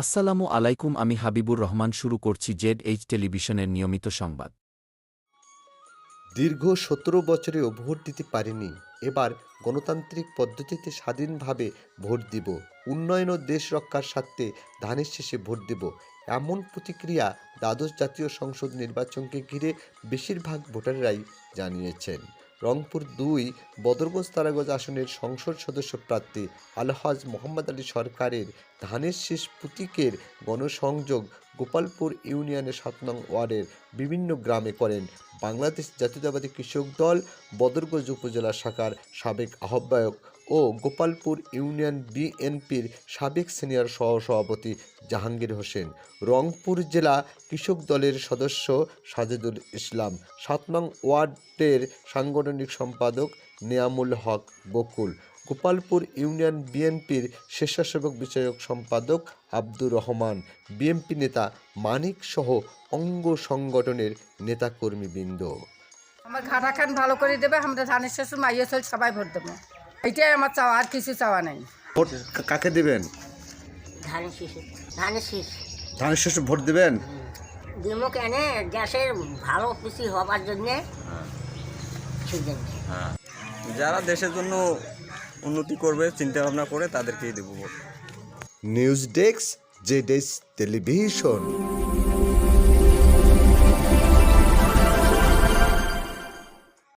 আসসালামু আলাইকুম, আমি হাবিবুর রহমান, শুরু করছি জেড এইচ টেলিভিশনের নিয়মিত সংবাদ। দীর্ঘ সতেরো বছরেও ভোট দিতে পারিনি, এবার গণতান্ত্রিক পদ্ধতিতে স্বাধীনভাবে ভোট দিব। উন্নয়ন ও দেশ রক্ষার স্বার্থে ধানের শেষে ভোট দেব। এমন প্রতিক্রিয়া দ্বাদশ জাতীয় সংসদ নির্বাচনকে ঘিরে বেশিরভাগ ভোটাররাই জানিয়েছেন। রংপুর দুই বদরগঞ্জ তারাগঞ্জ আসনের সংসদ সদস্য প্রার্থী আলহাজ মোহাম্মদ আলী সরকারের ধানের শেষ প্রতীকের গণসংযোগ গোপালপুর ইউনিয়নের সাত নং ওয়ার্ডের বিভিন্ন গ্রামে করেন। বাংলাদেশ জাতীয়তাবাদী কৃষক দল, বদরগঞ্জ উপজেলা শাখার সাবেক আহ্বায়ক ও গোপালপুর ইউনিয়ন বিএনপির সাবেক সিনিয়র সহসভাপতি জাহাঙ্গীর হোসেন। রংপুর জেলা কৃষক দলের সদস্য সাজেদুল ইসলাম। সাত নং ওয়ার্ডের সাংগঠনিক সম্পাদক নিয়ামুল হক বকুল। গোপালপুর ইউনিয়ন বিএনপির স্বেচ্ছাসেবক বিষয়ক সম্পাদক আব্দুর রহমান বিএনপি নেতা মানিক সহ অঙ্গ সংগঠনের নেতাকর্মীবৃন্দ। আমার ঘাটা খান ভালো করে দেবে আমরা ধানের শেষে মাইয়ে চল সবাই ভোট দেবো। এইটাই আমার চাওয়া আর কিছু চাওয়া নেই। ভোট কাকে দেবেন? ধানের শীষ ধানের শীষ ধানের শেষে ভোট দেবেন? দিমুখ এনে দেশের ভালো কিছু হবার জন্যে। যারা দেশের জন্য উন্নতি করবে চিন্তা ভাবনা করে তাদেরকেই দেবো নিউজ ডেস্ক জেডেস টেলিভিশন।